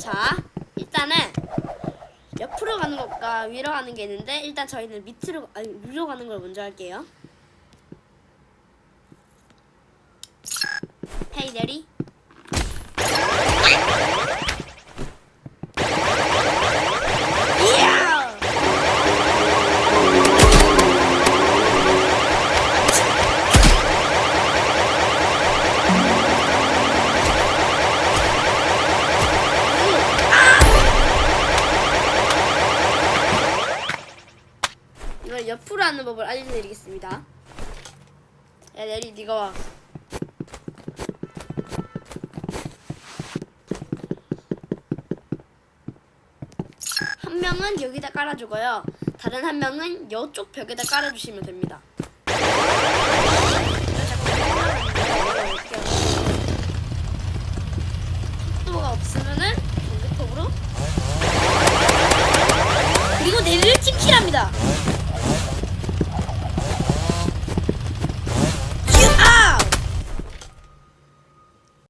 자, 일단은 옆으로 가는 것과 위로 가는 게 있는데 일단 저희는 밑으로 아니 위로 가는 걸 먼저 할게요. 헤이 내리. 이걸 옆으로 하는 법을 알려드리겠습니다. 야 내리 네가 와. 한 명은 여기다 깔아주고요. 다른 한 명은 이쪽 벽에다 깔아주시면 됩니다. 속도가 없으면은